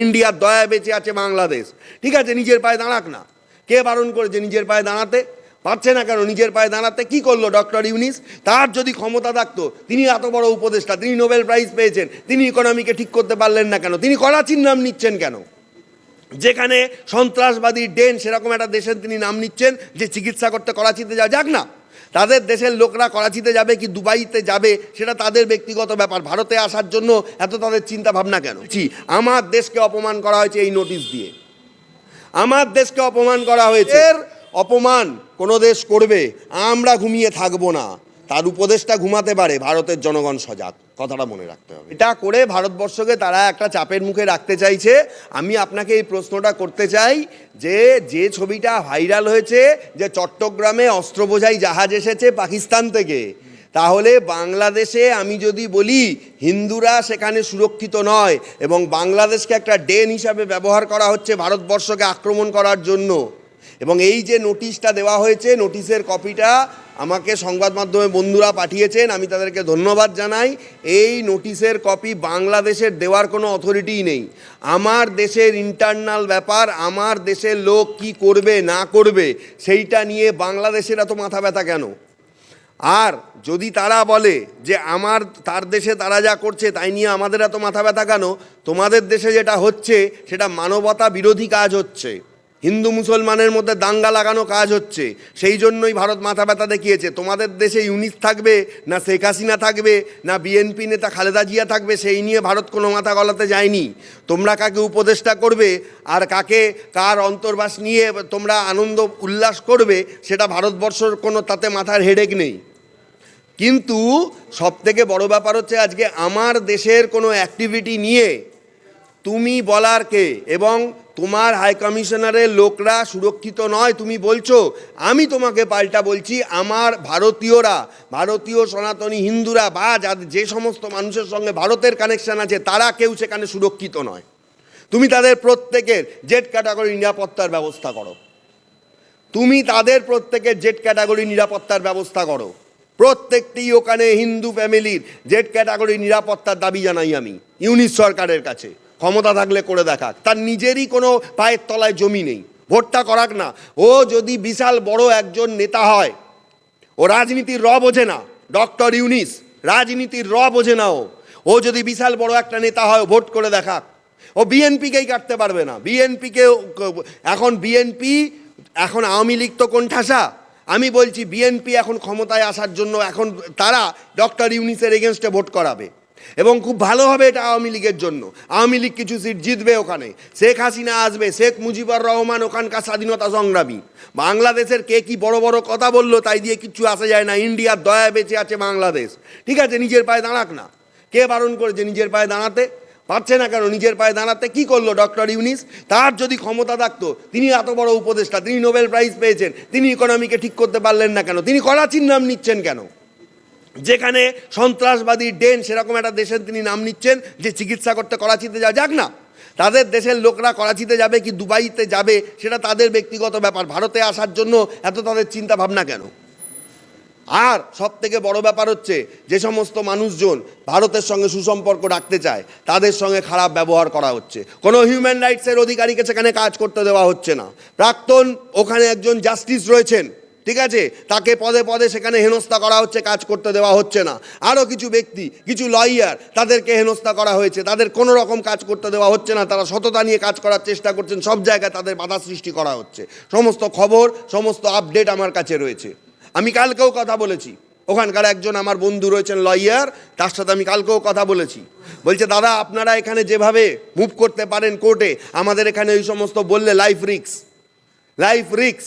ইন্ডিয়ার দয়া বেঁচে আছে বাংলাদেশ। ঠিক আছে, নিজের পায়ে দাঁড়াক না। কে বারণ করেছে নিজের পায়ে দাঁড়াতে? পারছে না কেন নিজের পায়ে দাঁড়াতে? কি করল ডক্টর ইউনিস? তার যদি ক্ষমতা থাকতো, তিনি এত বড় উপদেষ্টা, তিনি নোবেল প্রাইজ পেয়েছেন, তিনি ইকোনমিকে ঠিক করতে পারলেন না কেন? তিনি করাচির নাম নিচ্ছেন কেন? যেখানে সন্ত্রাসবাদী ডেন সেরকম একটা দেশের তিনি নাম নিচ্ছেন, যে চিকিৎসা করতে করাচিতে যা যাক না। তাদের দেশের লোকরা করাচিতে যাবে কি দুবাইতে যাবে সেটা তাদের ব্যক্তিগত ব্যাপার। ভারতে আসার জন্য এত তাদের চিন্তা ভাবনা কেন? জি আমার দেশকে অপমান করা হয়েছে এই নোটিশ দিয়ে। আমার দেশকে অপমান করা হয়েছে। এর অপমান কোনো দেশ করবে আমরা ঘুমিয়ে থাকব না। তার উপদেশটা ঘুমাতে পারে ভারতের জনগণ সজাগ। কথাটা মনে রাখতে হবে। এটা করে ভারতবর্ষকে তারা একটা চাপের মুখে রাখতে চাইছে। আমি আপনাকে এই প্রশ্নটা করতে চাই যে যে ছবিটা ভাইরাল হয়েছে, যে চট্টগ্রামে অস্ত্র বোঝাই জাহাজ এসেছে পাকিস্তান থেকে, তাহলে বাংলাদেশে আমি যদি বলি, হিন্দুরা সেখানে সুরক্ষিত নয় এবং বাংলাদেশকে একটা ডেন হিসাবে ব্যবহার করা হচ্ছে ভারতবর্ষকে আক্রমণ করার জন্য। এবং এই যে নোটিশটা দেওয়া হয়েছে, নোটিশের কপিটা আমাকে সংবাদ মাধ্যমে বন্ধুরা পাঠিয়েছেন, আমি তাদেরকে ধন্যবাদ জানাই। এই নোটিশের কপি বাংলাদেশের দেওয়ার কোনো অথরিটিই নেই। আমার দেশের ইন্টারনাল ব্যাপার, আমার দেশের লোক কি করবে, না করবে, সেইটা নিয়ে বাংলাদেশের এত মাথা ব্যথা কেন? আর যদি তারা বলে যে আমার, তার দেশে তারা যা করছে, তাই নিয়ে আমাদের এত মাথা ব্যথা কেন? তোমাদের দেশে যেটা হচ্ছে, সেটা মানবতা বিরোধী কাজ হচ্ছে। হিন্দু মুসলমানের মধ্যে দাঙ্গা লাগানো কাজ হচ্ছে। সেই জন্যই ভারত মাথা ব্যথা দেখিয়েছে। তোমাদের দেশে ইউনিস থাকবে, না শেখ হাসিনা থাকবে, না বিএনপি নেতা খালেদা জিয়া থাকবে, সেই নিয়ে ভারত কোনো মাথা গলাতে যায়নি। তোমরা কাকে উপদেষ্টা করবে আর কাকে, কার অন্তর্বাস নিয়ে তোমরা আনন্দ উল্লাস করবে, সেটা ভারতবর্ষর কোনো তাতে মাথার হেডেক নেই। কিন্তু সব থেকে বড় ব্যাপার হচ্ছে আজকে আমার দেশের কোনো অ্যাক্টিভিটি নিয়ে তুমি বলার কে? এবং তোমার হাই কমিশনারের লোকরা সুরক্ষিত নয়, তুমি বলছো। আমি তোমাকে পাল্টা বলছি, আমার ভারতীয়রা, ভারতীয় সনাতনী হিন্দুরা বা যাদের যে সমস্ত মানুষের সঙ্গে ভারতের কানেকশন আছে, তারা কেউ সেখানে সুরক্ষিত নয়। তুমি তাদের প্রত্যেকের জেড ক্যাটাগরি নিরাপত্তার ব্যবস্থা করো। তুমি তাদের প্রত্যেকের জেড ক্যাটাগরি নিরাপত্তার ব্যবস্থা করো। প্রত্যেকটি ওখানে হিন্দু ফ্যামিলির জেড ক্যাটাগরি নিরাপত্তার দাবি জানাই আমি, ইউনিস সরকারের কাছে। ক্ষমতা থাকলে করে দেখাক। তার নিজেরই কোনো পায়ের তলায় জমি নেই। ভোটটা করাক না। ও যদি বিশাল বড় একজন নেতা হয়, ও রাজনীতির র বোঝে না। ডক্টর ইউনিস, রাজনীতির র বোঝে না ও। ও যদি বিশাল বড় একটা নেতা হয় ভোট করে দেখাক। ও বিএনপিকেই কাটতে পারবে না। বিএনপিকে এখন বিএনপি, এখন আওয়ামী লীগ তো কোন ঠাসা আমি বলছি, বিএনপি এখন ক্ষমতায় আসার জন্য এখন তারা ডক্টর ইউনিসের এগেনস্টে ভোট করাবে। এবং খুব ভালো হবে এটা আওয়ামী লীগের জন্য। আওয়ামী লীগ কিছু সিট জিতবে ওখানে। শেখ হাসিনা আসবে, শেখ মুজিবুর রহমান ওখানকার স্বাধীনতা সংগ্রামী। বাংলাদেশের কে কি বড় বড় কথা বলল তাই দিয়ে কিচ্ছু আসা যায় না। ইন্ডিয়ার দয়া বেঁচে আছে বাংলাদেশ। ঠিক আছে, নিজের পায়ে দাঁড়াক না। কে বারণ করেছে নিজের পায়ে দাঁড়াতে? পারছে না কেন নিজের পায়ে দাঁড়াতে? কি করল ডক্টর ইউনিস? তার যদি ক্ষমতা থাকতো, তিনি এত বড় উপদেষ্টা, তিনি নোবেল প্রাইজ পেয়েছেন, তিনি ইকোনমিকে ঠিক করতে পারলেন না কেন? তিনি করাচির নাম নিচ্ছেন কেন? যেখানে সন্ত্রাসবাদী ডেন সেরকম একটা দেশের তিনি নাম নিচ্ছেন, যে চিকিৎসা করতে করাচিতে যা যাক না। তাদের দেশের লোকরা করাচিতে যাবে কি দুবাইতে যাবে, সেটা তাদের ব্যক্তিগত ব্যাপার। ভারতে আসার জন্য এত তাদের চিন্তা ভাবনা কেন? আর সব থেকে বড় ব্যাপার হচ্ছে, যে সমস্ত মানুষজন ভারতের সঙ্গে সুসম্পর্ক রাখতে চায়, তাদের সঙ্গে খারাপ ব্যবহার করা হচ্ছে। কোনো হিউম্যান রাইটসের অধিকারীকে সেখানে কাজ করতে দেওয়া হচ্ছে না। প্রাক্তন ওখানে একজন জাস্টিস রয়েছেন ঠিক আছে? তাকে পদে পদে সেখানে হেনস্থা করা হচ্ছে, কাজ করতে দেওয়া হচ্ছে না। আরও কিছু ব্যক্তি, কিছু লয়ার তাদেরকে হেনস্থা করা হয়েছে। তাদের কোনো রকম কাজ করতে দেওয়া হচ্ছে না। তারা সততা নিয়ে কাজ করার চেষ্টা করছেন। সব জায়গায় তাদের বাধা সৃষ্টি করা হচ্ছে। সমস্ত খবর, সমস্ত আপডেট আমার কাছে রয়েছে। আমি কালকেও কথা বলেছি। ওখানকার একজন আমার বন্ধু রয়েছেন লয়ার তার সাথে আমি কালকেও কথা বলেছি। বলছে, দাদা, আপনারা এখানে যেভাবে মুভ করতে পারেন কোর্টে আমাদের এখানে ওই সমস্ত বললে লাইফ রিক্স লাইফ রিক্স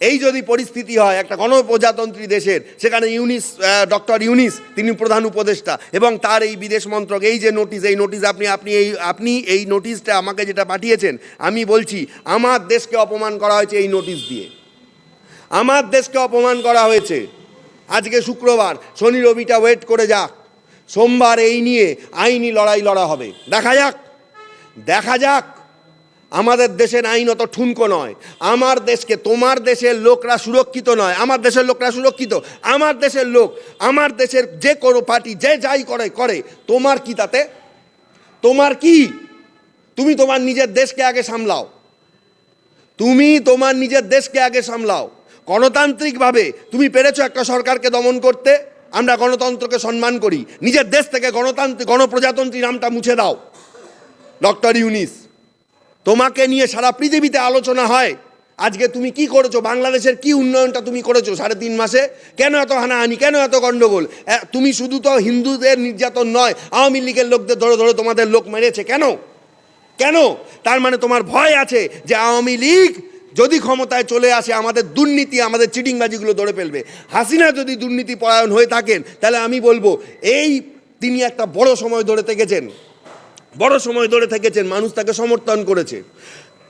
এই যদি পরিস্থিতি হয়, একটা গণপ্রজাতন্ত্রী দেশের, সেখানে ইউনিস ডক্টর ইউনিস, তিনি প্রধান উপদেষ্টা, এবং তার এই বিদেশ মন্ত্রক, এই যে নোটিশ এই নোটিশ আপনি আপনি এই আপনি এই নোটিশটা আমাকে যেটা পাঠিয়েছেন, আমি বলছি, আমার দেশকে অপমান করা হয়েছে এই নোটিশ দিয়ে। আমার দেশকে অপমান করা হয়েছে। আজকে শুক্রবার, শনি রবিটা ওয়েট করে যাক। সোমবার এই নিয়ে আইনি লড়াই লড়া হবে। দেখা যাক। দেখা যাক। আমাদের দেশের আইন অত ঠুনকো নয়। আমার দেশকে তোমার দেশের লোকরা সুরক্ষিত নয়। আমার দেশের লোকরা সুরক্ষিত। আমার দেশের লোক, আমার দেশের যে কোনো পার্টি যে যাই করে করে। তোমার কি তাতে? তোমার কি? তুমি তোমার নিজের দেশকে আগে সামলাও। তুমি তোমার নিজের দেশকে আগে সামলাও। গণতান্ত্রিকভাবে তুমি পেরেছ একটা সরকারকে দমন করতে। আমরা গণতন্ত্রকে সম্মান করি। নিজের দেশ থেকে গণতান্ত্রিক, গণপ্রজাতন্ত্রী নামটা মুছে দাও। ডক্টর ইউনিস। তোমাকে নিয়ে সারা পৃথিবীতে আলোচনা হয়। আজকে তুমি কি করেছ? বাংলাদেশের কি উন্নয়নটা তুমি করেছ সাড়ে তিন মাসে? কেন এত হানাহানি? কেন এত গণ্ডগোল তুমি শুধু তো হিন্দুদের নির্যাতন নয়, আওয়ামী লীগের লোকদের ধরে ধরে তোমাদের লোক মেরেছে। কেন? কেন? তার মানে তোমার ভয় আছে যে আওয়ামী লীগ যদি ক্ষমতায় চলে আসে, আমাদের দুর্নীতি, আমাদের চিটিংবাজিগুলো ধরে ফেলবে। হাসিনা যদি দুর্নীতি পরায়ণ হয়ে থাকেন, তাহলে আমি বলব, এই তিনি একটা বড় সময় ধরে থেকেছেন। বড় সময় ধরে থেকেছেন, মানুষ তাকে সমর্থন করেছে।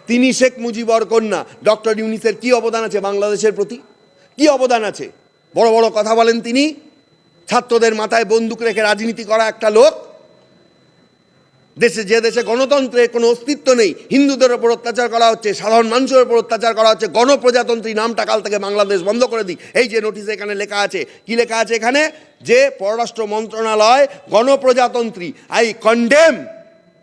তিনি শেখ মুজিবর কন্যা, ডক্টর ইউনিসের কি অবদান আছে বাংলাদেশের প্রতি? কি অবদান আছে? বড় বড় কথা বলেন তিনি। ছাত্রদের মাথায় বন্দুক রেখে রাজনীতি করা একটা লোক। দেশে যে দেশে গণতন্ত্রের কোনো অস্তিত্ব নেই, হিন্দুদের ওপর অত্যাচার করা হচ্ছে, সাধারণ মানুষের ওপর অত্যাচার করা হচ্ছে, গণপ্রজাতন্ত্রী নামটা কাল থেকে বাংলাদেশ বন্ধ করে দিই। এই যে নোটিশ এখানে লেখা আছে, কি লেখা আছে এখানে? যে পররাষ্ট্র মন্ত্রণালয় গণপ্রজাতন্ত্রী আই কন্ডেম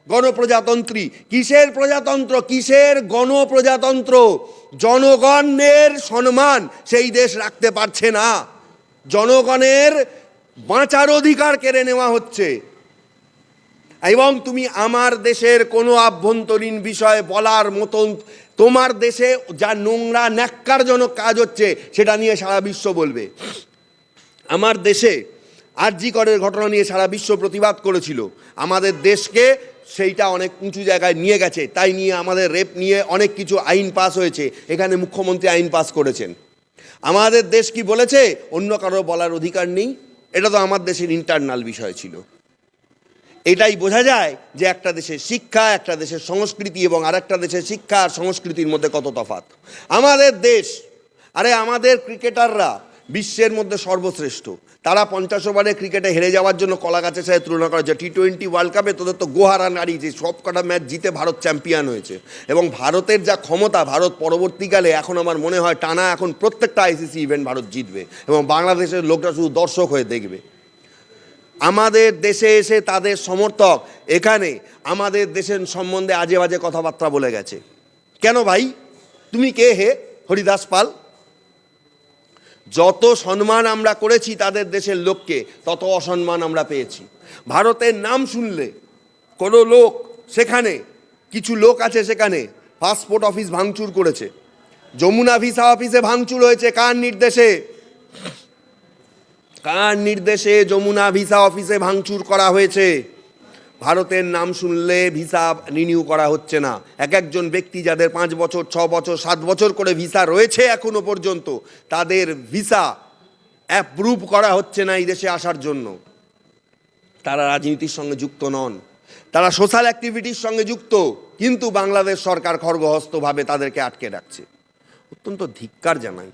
গণপ্রজাতন্ত্রী। কিসের প্রজাতন্ত্র? কিসের গণপ্রজাতন্ত্র? জনগণের সম্মান সেই দেশ রাখতে পারছে না। জনগণের বাঁচার অধিকার কেড়ে নেওয়া হচ্ছে। এবং তুমি আমার দেশের কোনো আভ্যন্তরীণ বিষয় বলার মতন তোমার দেশে যা নোংরা, ন্যাক্কারজনক কাজ হচ্ছে, সেটা নিয়ে সারা বিশ্ব বলবে। আমার দেশে আরজি করের ঘটনা নিয়ে সারা বিশ্ব প্রতিবাদ করেছিল। আমাদের দেশকে সেইটা অনেক উঁচু জায়গায় নিয়ে গেছে। তাই নিয়ে আমাদের রেপ নিয়ে অনেক কিছু আইন পাস হয়েছে। এখানে মুখ্যমন্ত্রী আইন পাস করেছেন। আমাদের দেশ কি বলেছে? অন্য কারও বলার অধিকার নেই। এটা তো আমার দেশের ইন্টারনাল বিষয় ছিল। এটাই বোঝা যায় যে একটা দেশের শিক্ষা, একটা দেশের সংস্কৃতি এবং আরেকটা দেশের শিক্ষা আর সংস্কৃতির মধ্যে কত তফাৎ। আমাদের দেশ, আরে আমাদের ক্রিকেটাররা বিশ্বের মধ্যে সর্বশ্রেষ্ঠ। তারা পঞ্চাশ ওভারে ক্রিকেটে হেরে যাওয়ার জন্য কলা গাছের সাথে তুলনা করা। যায় টি টোয়েন্টি ওয়ার্ল্ড কাপে তোদের তো গোহারা নারী, যে সব কটা ম্যাচ জিতে ভারত চ্যাম্পিয়ন হয়েছে। এবং ভারতের যা ক্ষমতা, ভারত পরবর্তীকালে এখন আমার মনে হয় টানা এখন প্রত্যেকটা আইসিসি ইভেন্ট ভারত জিতবে। এবং বাংলাদেশের লোকটা শুধু দর্শক হয়ে দেখবে। আমাদের দেশে এসে তাদের সমর্থক এখানে আমাদের দেশের সম্বন্ধে আজে বাজে কথাবার্তা বলে গেছে। কেন ভাই? তুমি কে হে? হরিদাস পাল? যত সম্মান আমরা করেছি তাদের দেশের লোককে, তত অসম্মান আমরা পেয়েছি। ভারতের নাম শুনলে কোনো লোক সেখানে, কিছু লোক আছে সেখানে পাসপোর্ট অফিস ভাঙচুর করেছে। যমুনা ভিসা অফিসে ভাঙচুর হয়েছে কার নির্দেশে? কার নির্দেশে যমুনা ভিসা অফিসে ভাঙচুর করা হয়েছে? ভারতের নাম শুনলে ভিসা রিনিউ করা হচ্ছে না। এক একজন ব্যক্তি যাদের পাঁচ বছর, ছ বছর, সাত বছর করে ভিসা রয়েছে এখনও পর্যন্ত, তাদের ভিসা অ্যাপ্রুভ করা হচ্ছে না এই দেশে আসার জন্য। তারা রাজনীতির সঙ্গে যুক্ত নন। তারা সোশ্যাল অ্যাক্টিভিটির সঙ্গে যুক্ত, কিন্তু বাংলাদেশ সরকার খর্গহস্তভাবে তাদেরকে আটকে রাখছে। অত্যন্ত ধিক্কার জানাই।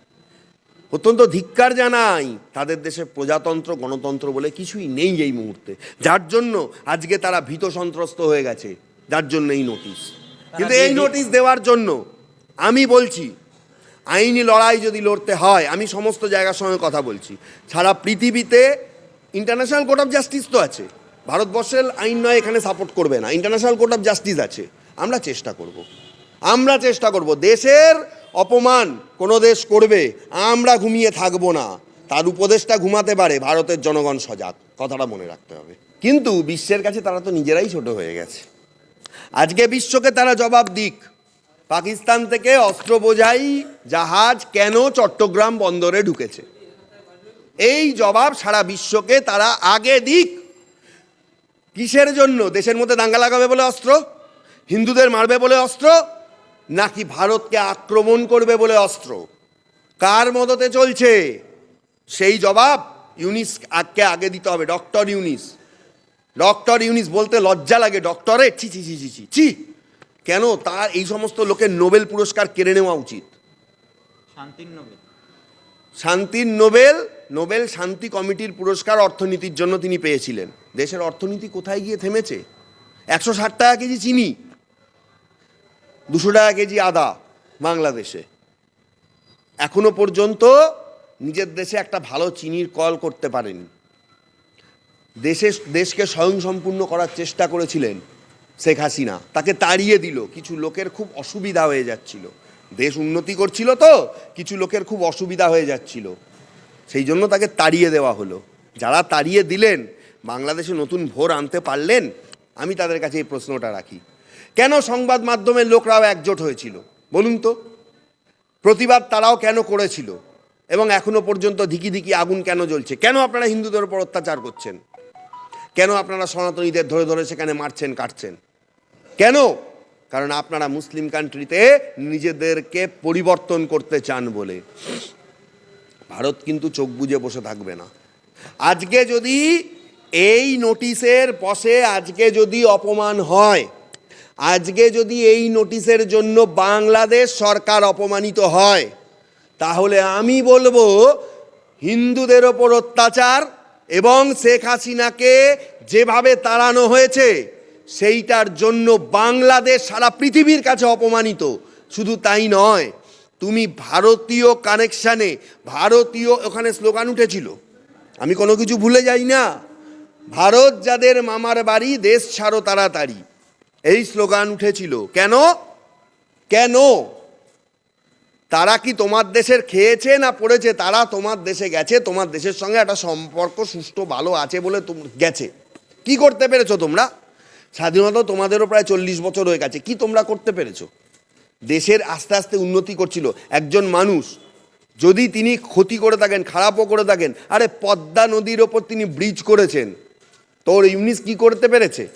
অত্যন্ত ধিক্কার জানাই তাদের দেশে প্রজাতন্ত্র গণতন্ত্র বলে কিছুই নেই এই মুহূর্তে। যার জন্য আজকে তারা ভীত সন্ত্রস্ত হয়ে গেছে যার জন্য এই নোটিশ কিন্তু এই নোটিশ দেওয়ার জন্য আমি বলছি আইনি লড়াই যদি লড়তে হয় আমি সমস্ত জায়গার সঙ্গে কথা বলছি। সারা পৃথিবীতে ইন্টারন্যাশনাল কোর্ট অফ জাস্টিস তো আছে। ভারতবর্ষের আইন নয় এখানে সাপোর্ট করবে না। ইন্টারন্যাশনাল কোর্ট অফ জাস্টিস আছে। আমরা চেষ্টা করব। আমরা চেষ্টা করব দেশের অপমান কোনো দেশ করবে, আমরা ঘুমিয়ে থাকব না। তার উপদেশটা ঘুমাতে পারে ভারতের জনগণ সজাগ, কথাটা মনে রাখতে হবে। কিন্তু বিশ্বের কাছে তারা তো নিজেরাই ছোট হয়ে গেছে। আজকে বিশ্বকে তারা জবাব দিক। পাকিস্তান থেকে অস্ত্র বোঝাই জাহাজ কেন চট্টগ্রাম বন্দরে ঢুকেছে? এই জবাব সারা বিশ্বকে তারা আগে দিক। কিসের জন্য? দেশের মধ্যে দাঙ্গা লাগাবে বলে অস্ত্র? হিন্দুদের মারবে বলে অস্ত্র? নাকি ভারতকে আক্রমণ করবে বলে অস্ত্র? কার মদতে চলছে? সেই জবাব ইউনিস আগে আগে দিতে হবে ডক্টর ইউনিস। ডক্টর ইউনিস বলতে লজ্জা লাগে ডক্টরে ছি ছি ছি ছি ছি ছি। কেন? তার এই সমস্ত লোকের নোবেল পুরস্কার কেড়ে নেওয়া উচিত। শান্তির নোবেল। শান্তির নোবেল নোবেল শান্তি কমিটির পুরস্কার অর্থনীতির জন্য তিনি পেয়েছিলেন। দেশের অর্থনীতি কোথায় গিয়ে থেমেছে? একশো ষাট টাকা কেজি চিনি। দুশো টাকা কেজি আদা বাংলাদেশে। এখনও পর্যন্ত নিজের দেশে একটা ভালো চিনির কল করতে পারেনি। দেশে, দেশকে স্বয়ংসম্পূর্ণ করার চেষ্টা করেছিলেন শেখ হাসিনা। তাকে তাড়িয়ে দিল। কিছু লোকের খুব অসুবিধা হয়ে যাচ্ছিল। দেশ উন্নতি করছিল তো, কিছু লোকের খুব অসুবিধা হয়ে যাচ্ছিল। সেই জন্য তাকে তাড়িয়ে দেওয়া হলো। যারা তাড়িয়ে দিলেন, বাংলাদেশে নতুন ভোর আনতে পারলেন, আমি তাদের কাছে এই প্রশ্নটা রাখি। কেন সংবাদ মাধ্যমের লোকরাও একজোট হয়েছিল? বলুন তো। প্রতিবাদ তারাও কেন করেছিল? এবং এখনও পর্যন্ত ধিকি ধিকি আগুন কেন জ্বলছে? কেন আপনারা হিন্দুদের উপর অত্যাচার করছেন? কেন আপনারা সনাতনীদের ধরে ধরে সেখানে মারছেন, কাটছেন? কেন? কারণ আপনারা মুসলিম কান্ট্রিতে নিজেদেরকে পরিবর্তন করতে চান বলে। ভারত কিন্তু চোখ বুজে বসে থাকবে না। আজকে যদি এই নোটিশের বসে আজকে যদি অপমান হয় আজকে যদি এই নোটিশের জন্য বাংলাদেশ সরকার অপমানিত হয়, তাহলে আমি বলব হিন্দুদের ওপর অত্যাচার এবং শেখ হাসিনাকে যেভাবে তাড়ানো হয়েছে, সেইটার জন্য বাংলাদেশ সারা পৃথিবীর কাছে অপমানিত। শুধু তাই নয়, তুমি ভারতীয় কানেকশানে, ভারতীয় ওখানে স্লোগান উঠেছিল। আমি কোনো কিছু ভুলে যাই না। ভারত যাদের মামার বাড়ি, দেশ ছাড়ো তাড়াতাড়ি। এই স্লোগান উঠেছিল। কেন? কেন? তারা কি তোমার দেশের খেয়েছে না পড়েছে? তারা তোমার দেশে গেছে, তোমার দেশের সঙ্গে একটা সম্পর্ক সুষ্ঠু, ভালো আছে বলে গেছে। কি করতে পেরেছ তোমরা? স্বাধীনতা তোমাদেরও প্রায় চল্লিশ বছর হয়ে গেছে। কি তোমরা করতে পেরেছ? দেশের আস্তে আস্তে উন্নতি করছিল। একজন মানুষ, যদি তিনি ক্ষতি করে থাকেন, খারাপও করে থাকেন, আরে পদ্মা নদীর ওপর তিনি ব্রিজ করেছেন। তোর ইউনিস কি করতে পেরেছে?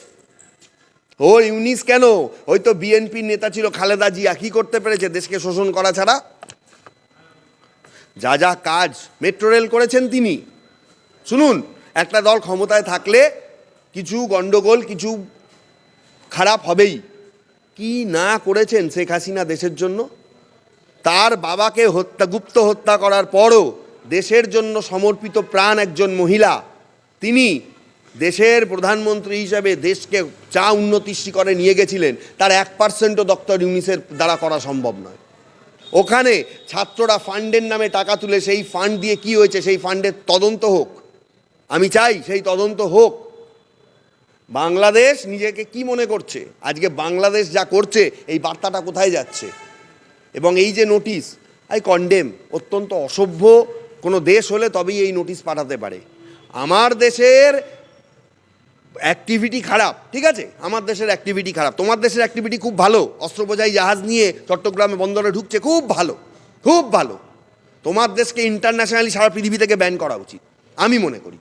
ওর ইউনিস কেন? ওই তো বিএনপির নেতা ছিল খালেদা জিয়া, কি করতে পেরেছে দেশকে শোষণ করা ছাড়া? যা যা কাজ, মেট্রো রেল করেছেন তিনি। শুনুন, একটা দল ক্ষমতায় থাকলে কিছু গন্ডগোল, কিছু খারাপ হবেই। কি না করেছেন শেখ হাসিনা দেশের জন্য? তার বাবাকে হত্যা, গুপ্ত হত্যা করার পরও দেশের জন্য সমর্পিত প্রাণ একজন মহিলা। তিনি দেশের প্রধানমন্ত্রী হিসাবে দেশকে চা উন্নতির শিখরে নিয়ে গেছিলেন, তার এক পার্সেন্টও দপ্তর ইউনিসের দ্বারা করা সম্ভব নয়। ওখানে ছাত্ররা ফান্ডের নামে টাকা তুলে সেই ফান্ড দিয়ে কি হয়েছে, সেই ফান্ডের তদন্ত হোক। আমি চাই সেই তদন্ত হোক। বাংলাদেশ নিজেকে কি মনে করছে? আজকে বাংলাদেশ যা করছে, এই বার্তাটা কোথায় যাচ্ছে? এবং এই যে নোটিশ, আই কন্ডেম অত্যন্ত অসভ্য। কোনো দেশ হলে তবেই এই নোটিশ পাঠাতে পারে। আমার দেশের অ্যাক্টিভিটি খারাপ, ঠিক আছে? আমার দেশের অ্যাক্টিভিটি খারাপ, তোমার দেশের অ্যাক্টিভিটি খুব ভালো অস্ত্রবোঝাই জাহাজ নিয়ে চট্টগ্রামে বন্দরে ঢুকছে, খুব ভালো খুব ভালো। তোমার দেশকে ইন্টারন্যাশনালি সারা পৃথিবী থেকে ব্যান করা উচিত, আমি মনে করি।